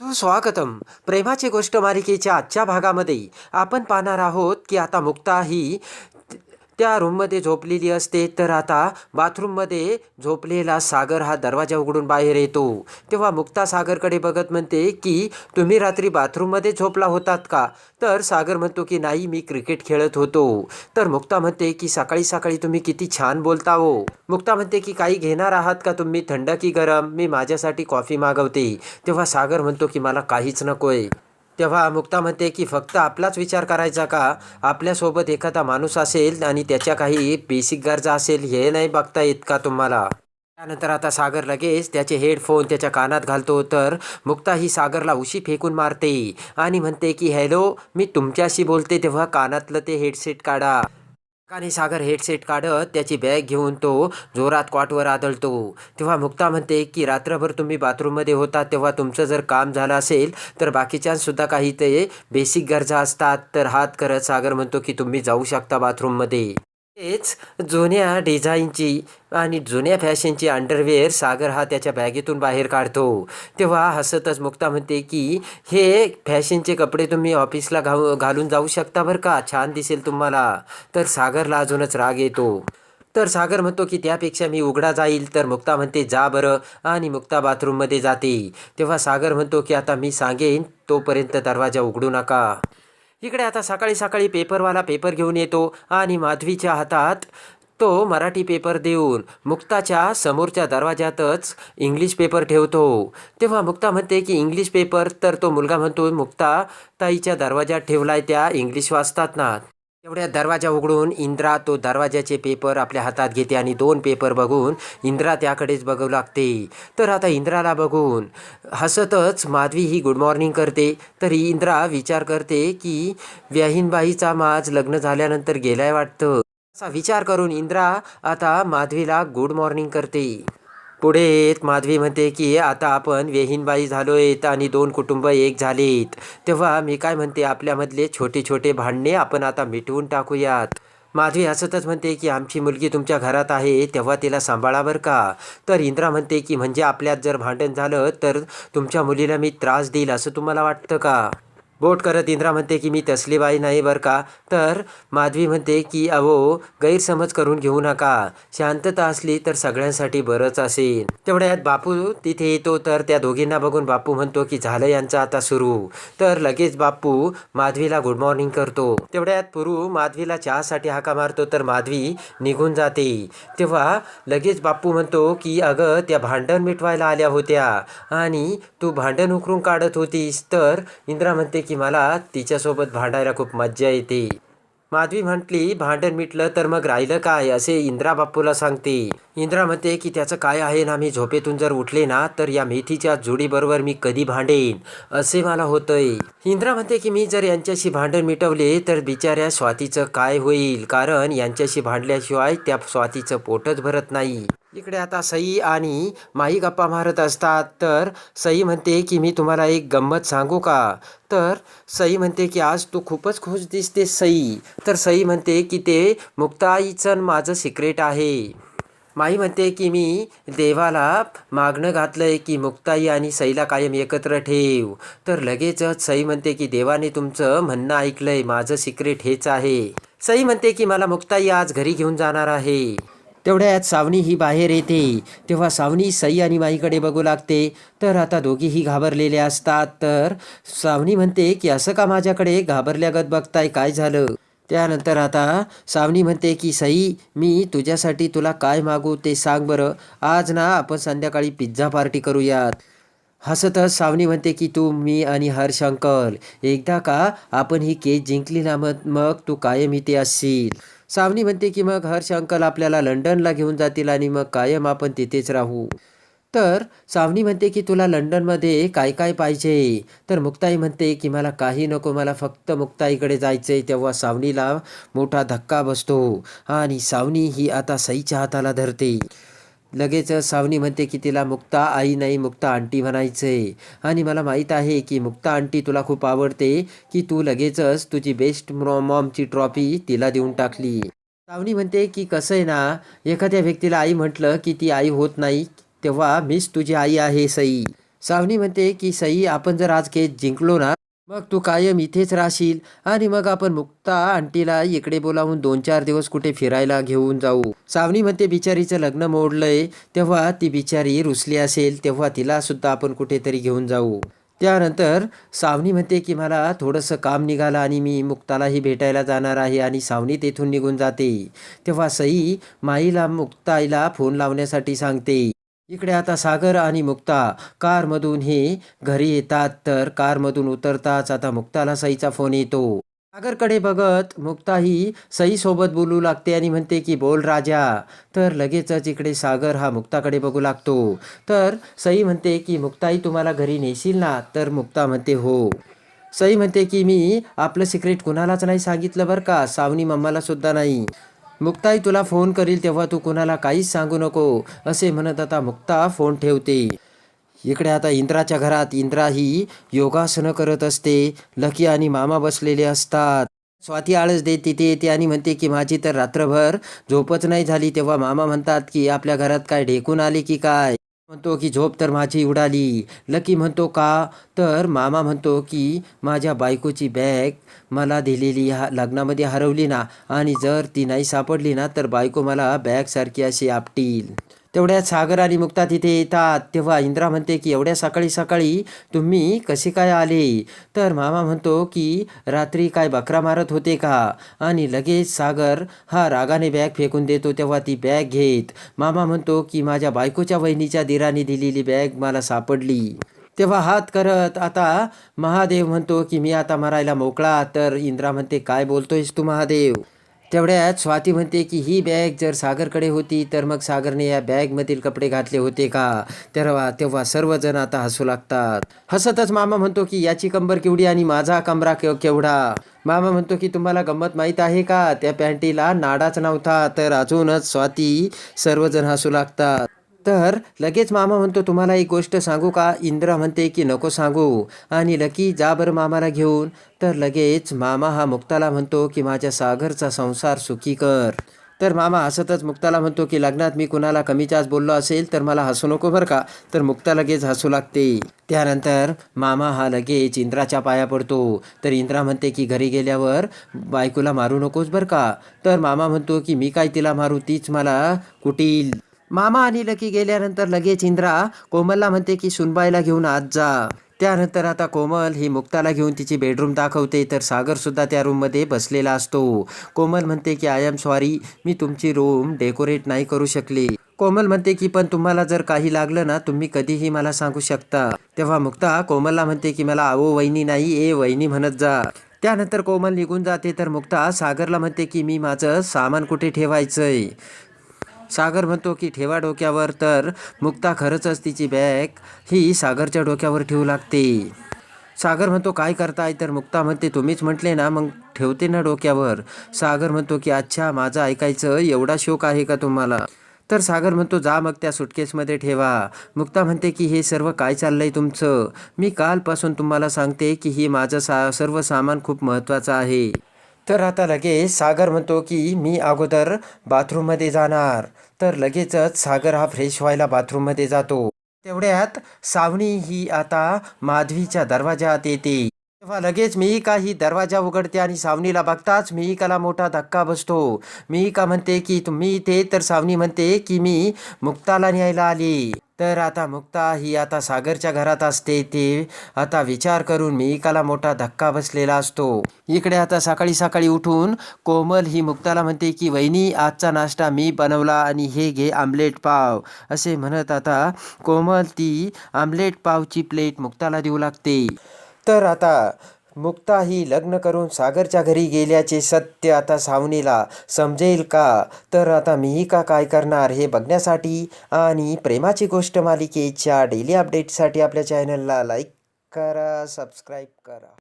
सुस्वागतम. प्रेमाची गोष्ट मालिकेच्या आजच्या भागामध्ये आपण पाहणार आहोत की आता मुक्ता ही त्या रूममध्ये झोपलेली असते. तर आता बाथरूममध्ये झोपलेला सागर हा दरवाजा उघडून बाहेर येतो. तेव्हा मुक्ता सागरकडे बघत म्हणते की तुम्ही रात्री बाथरूममध्ये झोपला होतात का? तर सागर म्हणतो की नाही मी क्रिकेट खेळत होतो. तर मुक्ता म्हणते की सकाळी सकाळी तुम्ही किती छान बोलता हो. मुक्ता म्हणते की काही घेणार आहात का तुम्ही? थंड की गरम? मी माझ्यासाठी कॉफी मागवते. तेव्हा सागर म्हणतो की मला काहीच नकोय. तेव्हा मुक्ता म्हणते की फक्त आपलाच विचार करायचा का? आपल्यासोबत एखादा माणूस असेल आणि त्याच्या काही बेसिक गरजा असेल हे नाही बघता येत का तुम्हाला? त्यानंतर आता सागर लगेच त्याचे हेडफोन त्याच्या कानात घालतो तर मुक्ता ही सागरला उशी फेकून मारते आणि म्हणते की हॅलो मी तुमच्याशी बोलते तेव्हा कानातलं ते हेडसेट काढा. आणि सागर हेडसेट काढत त्याची बॅग घेऊन तो जोरात कॉटवर आदळतो. तेव्हा मुक्ता म्हणते की रात्रभर तुम्ही बाथरूममध्ये होता तेव्हा तुमचं जर काम झालं असेल तर बाकीच्यांसुद्धा काही ते बेसिक गरजा असतात. तर हात करत सागर म्हणतो की तुम्ही जाऊ शकता बाथरूममध्ये तेच जुन्या डिझाईनची आणि जुन्या फॅशनची अंडरवेअर सागर हा त्याच्या बॅगेतून बाहेर काढतो. तेव्हा हसतच मुक्ता म्हणते की हे फॅशनचे कपडे तुम्ही ऑफिसला घाऊ घालून जाऊ शकता बरं का? छान दिसेल तुम्हाला. तर सागरला अजूनच राग येतो. तर सागर म्हणतो की त्यापेक्षा मी उघडा जाईल. तर मुक्ता म्हणते जा बरं. आणि मुक्ता बाथरूममध्ये जाते. तेव्हा सागर म्हणतो की आता मी सांगेन तोपर्यंत दरवाजा उघडू नका. इकडे आता सकाळी सकाळी पेपरवाला पेपर घेऊन येतो आणि माधवीच्या हातात तो मराठी पेपर देऊन मुक्ताच्या समोरच्या दरवाज्यातच इंग्लिश पेपर ठेवतो. तेव्हा मुक्ता म्हणते की इंग्लिश पेपर तर तो मुलगा म्हणतो मुक्ता ताईच्या दरवाज्यात ठेवलाय त्या इंग्लिश वाचतात ना तेवढ्या दरवाजा उघडून इंद्रा तो दरवाजाचे पेपर आपल्या हातात घेते आणि दोन पेपर बघून इंद्रा त्याकडेच बघू लागते. तर आता इंद्राला बघून हसतच माधवी ही गुड मॉर्निंग करते. तरी इंद्रा विचार करते की व्याहीनबाईचा माझ लग्न झाल्यानंतर गेलाय वाटतं. असा विचार करून इंद्रा आता माधवीला गुड मॉर्निंग करते. पुढे येत माधवी म्हणते की आता आपण वेहीनबाई झालोयत आणि दोन कुटुंब एक झालीत. तेव्हा मी काय म्हणते आपल्यामधले छोटे छोटे भांडणे आपण आता मिटवून टाकूयात. माधवी हसतच म्हणते की आमची मुलगी तुमच्या घरात आहे तेव्हा तिला सांभाळा बरं का. तर इंद्रा म्हणते की म्हणजे आपल्यात जर भांडण झालं तर तुमच्या मुलीला मी त्रास देईल असं तुम्हाला वाटतं का? बोट करत इंद्रा म्हणते की मी तसली बाई नाही बरं का? तर माधवी म्हणते की अहो गैरसमज करून घेऊ नका. शांतता असली तर सगळ्यांसाठी बरंच असेल. तेवढ्यात बापू तिथे येतो तर त्या दोघींना बघून बापू म्हणतो की झालं यांचं आता सुरू. तर लगेच बापू माधवीला गुड मॉर्निंग करतो. तेवढ्यात पुरू माधवीला चहासाठी हाका मारतो तर माधवी निघून जाते. तेव्हा लगेच बापू म्हणतो की अगं त्या भांडण मिटवायला आल्या होत्या आणि तू भांडण उकरून काढत होतीस. तर इंद्रा म्हणते की मला तिच्यासोबत भांडायला खूप मज्जा येते. माधवी म्हटली भांडण मिटलं तर मग राहिलं काय? असे इंद्रा बापूला सांगते. इंद्रा म्हणते की त्याचं काय आहे ना मी झोपेतून जर उठले ना तर या मेथीच्या जोडीबरोबर मी कधी भांडेन? असे मला होतंय. इंद्रा म्हणते की मी जर यांच्याशी भांडण मिटवले तर बिचाऱ्या स्वातीचं काय होईल? कारण यांच्याशी भांडल्याशिवाय त्या स्वातीचं पोटच भरत नाही. इकडे आता सई आणि माई गप्पा मारत असतात. तर सई म्हणते की मी तुम्हाला एक गंमत सांगू का? तर सई म्हणते की आज तू खूपच खुश दिसते सई. तर सई म्हणते की ते मुक्ताईचं माझं सिक्रेट आहे. माई म्हणते की मी देवाला मागणं घातलंय की मुक्ताई आणि सईला कायम एकत्र ठेव. तर लगेचच सई म्हणते की देवाने तुमचं म्हणणं ऐकलंय माझं सिक्रेट हेच आहे. सई म्हणते की मला मुक्ताई आज घरी घेऊन जाणार आहे. तेवढ्यात सावनी ही बाहेर येते. तेव्हा सावनी सई आणि माईकडे बघू लागते. तर आता दोघीही घाबरलेल्या असतात. तर सावनी म्हणते की असं का माझ्याकडे घाबरल्यागत बघताय? काय झालं? त्यानंतर आता सावनी म्हणते की सई मी तुझ्यासाठी तुला काय मागू ते सांग बरं. आज ना आपण संध्याकाळी पिझ्झा पार्टी करूयात. हसतच सावनी म्हणते की तू मी आणि हर्ष अंकल एकदा का आपण ही केस जिंकली ना मग मग तू कायम इथे असशील. सावनी म्हणते की मग हर्ष अंकल आपल्याला लंडनला घेऊन जातील आणि मग कायम आपण तिथेच राहू. तर सावनी म्हणते की तुला लंडनमध्ये काय काय पाहिजे? तर मुक्ताई म्हणते की मला काही नको मला फक्त मुक्ताईकडे जायचंय तेव्हा सावनीला मोठा धक्का बसतो. आणि सावनी ही आता सईच्या हाताला धरते. लगेच सावनी म्हणते की तिला मुक्ता आई नाही मुक्ता आंटी म्हणायचंय आणि मला माहीत आहे की मुक्ता आंटी तुला खूप आवडते की तू लगेचच तुझी बेस्ट मॉमची ट्रॉफी तिला देऊन टाकली. सावनी म्हणते की कसं आहे ना एखाद्या व्यक्तीला आई म्हटलं की ती आई होत नाही तेव्हा मीच तुझी आई आहे सई. सावनी म्हणते की सई आपण जर आज केस जिंकलो ना मग तू कायम इथेच राहशील आणि मग आपण मुक्ता आंटीला इकडे बोलावून दोन चार दिवस कुठे फिरायला घेऊन जाऊ. सावनी म्हणते बिचारीचं लग्न मोडलंय. तेव्हा ती बिचारी रुसली असेल तेव्हा तिला सुद्धा आपण कुठेतरी घेऊन जाऊ. त्यानंतर सावनी म्हणते की मला थोडंसं काम निघालं आणि मी मुक्तालाही भेटायला जाणार आहे आणि सावनी तेथून निघून जाते. तेव्हा सई माईला मुक्ताईला फोन लावण्यासाठी सांगते. इकडे आता सागर आणि मुक्ता. कारमधून हे घरी येतात तर कारमधून उतरताच आता मुक्ताला सईचा फोन येतो. सागरकडे बघत मुक्ता ही सईसोबत बोलू लागते आणि म्हणते की बोल राजा. तर लगेचच इकडे सागर हा मुक्ताकडे बघू लागतो. तर सई म्हणते की मुक्ताई तुम्हाला घरी नेशील ना? तर मुक्ता म्हणते हो. सई म्हणते की मी आपलं सिक्रेट कुणालाच नाही सांगितलं बरं का? सावनी मम्माला सुद्धा नाही. मुक्ताई तुला फोन करील तेव्हा तू कुणाला काहीच सांगू नको असे म्हणत आता मुक्ता फोन ठेवते. इकडे आता इंद्राच्या घरात इंद्रा ही योगासनं करत असते. लकी आणि मामा बसलेले असतात. स्वाती आळस देत तिथे येते आणि म्हणते की माझी तर रात्रभर झोपच नाही झाली. तेव्हा मामा म्हणतात की आपल्या घरात काय ढेकून आले की काय? म्हणतो की झोप तर माझी उडाली. लकी म्हणतो का? तर मामा म्हणतो की माझ्या बायकोची बॅग मला दिलेली हा लग्नामध्ये हरवली ना आणि जर ती नाही सापडली ना तर बायको मला बॅगसारखी अशी आपटील. तेवढ्यात सागर आणि मुक्ता तिथे येतात. तेव्हा इंद्रा म्हणते की एवढ्या सकाळी सकाळी तुम्ही कसे काय आले? तर मामा म्हणतो की रात्री काय बकरा मारत होते का? आणि लगेच सागर हा रागाने बॅग फेकून देतो. तेव्हा ती बॅग घेत मामा म्हणतो की माझ्या बायकोच्या वहिनीच्या दिराने दिलेली बॅग मला सापडली. तेव्हा हात करत आता महादेव म्हणतो की मी आता मरायला मोकळा. तर इंद्रा म्हणते काय बोलतोयस तू महादेव? तेवढ्यात स्वाती म्हणते की ही बॅग जर सागरकडे होती तर मग सागरने या बॅगमधील कपडे घातले होते का? तेव्हा तेव्हा सर्वजण आता हसू लागतात. हसतच मामा म्हणतो की याची कंबर केवढी आणि माझा कमरा केव केवढा? मामा म्हणतो की तुम्हाला गंमत माहीत आहे का? त्या पॅन्टीला नाडाच नव्हता तर अजूनच स्वाती सर्वजण हसू लागतात. तर लगेच मामा म्हणतो तुम्हाला एक गोष्ट सांगू का? इंद्रा म्हणते की नको सांगू. आणि लकी जा बरं मामाला घेऊन. तर लगेच मामा हा मुक्ताला म्हणतो की माझ्या सागरचा संसार सुखी कर. तर मामा हसतच मुक्ताला म्हणतो की लग्नात मी कुणाला कमीच्याच बोललो असेल तर मला हसू नको बरं का. तर मुक्ता लगेच हसू लागते. त्यानंतर मामा हा लगेच इंद्राच्या पाया पडतो. तर इंद्रा म्हणते की घरी गेल्यावर बायकोला मारू नकोस बरं का? तर मामा म्हणतो की मी काय तिला मारू? तीच मला कुटील मामा आणि लकी गेल्यानंतर लगेच इंद्रा कोमलला म्हणते की सुनबाईला घेऊन आज जा. त्यानंतर आता कोमल ही मुक्ताला घेऊन तिची बेडरूम दाखवते तर सागर सुद्धा त्या रूममध्ये बसलेला असतो. कोमल म्हणते की आय एम सॉरी मी तुमची रूम डेकोरेट नाही करू शकली. कोमल म्हणते की पण तुम्हाला जर काही लागलं ना तुम्ही कधीही मला सांगू शकता. तेव्हा मुक्ता कोमलला म्हणते की मला आवो वहिनी नाही ए वहिनी म्हणत जा. त्यानंतर कोमल निघून जाते तर मुक्ता सागरला म्हणते की मी माझं सामान कुठे ठेवायचंय? सागर म्हणतो की ठेवा डोक्यावर तर मुक्ता खरंचच तिची बॅग ही सागरच्या डोक्यावर ठेवू लागते. सागर म्हणतो काय करताय? तर मुक्ता म्हणते तुम्हीच म्हटले ना मग ठेवते ना डोक्यावर. सागर म्हणतो की अच्छा माझं ऐकायचं एवढा शोक आहे का तुम्हाला? तर सागर म्हणतो जा मग त्या सुटकेसमध्ये ठेवा. मुक्ता म्हणते की हे सर्व काय चाललंय तुमचं? मी कालपासून तुम्हाला सांगते की ही माझं सा सर्व सामान खूप महत्त्वाचं आहे. तर आता लगेच सागर म्हणतो की मी अगोदर बाथरूममध्ये जाणार. तर लगेचच सागर हा फ्रेश व्हायला बाथरूममध्ये जातो. तेवढ्यात सावणी ही आता माधवीच्या दरवाजात येते. तेव्हा लगेच मिहिका ही दरवाजा उघडते आणि सावनीला बघताच मिहिकाला मोठा धक्का बसतो. मिहिका म्हणते की तुम्ही इथे? तर सावनी म्हणते की मी मुक्ताला न्यायला आली. तर आता मुक्ता ही आता सागरच्या घरात असते ते आता विचार करून मी एकाला मोठा धक्का बसलेला असतो. इकडे आता सकाळी सकाळी उठून कोमल ही मुक्ताला म्हणते की वहिनी आजचा नाश्ता मी बनवला आणि हे घे आमलेट पाव. असे म्हणत आता कोमल ती आमलेट पावची प्लेट मुक्ताला देऊ लागते. तर आता मुक्ता ही लग्न करून सागरच्या घरी गेल्याचे सत्य आता सावनीला समजेल का? तर आता मीही का काय करणार हे बघण्यासाठी आणि प्रेमाची गोष्ट मालिकेच्या डेली अपडेटसाठी आपल्या चॅनलला लाईक करा सबस्क्राईब करा.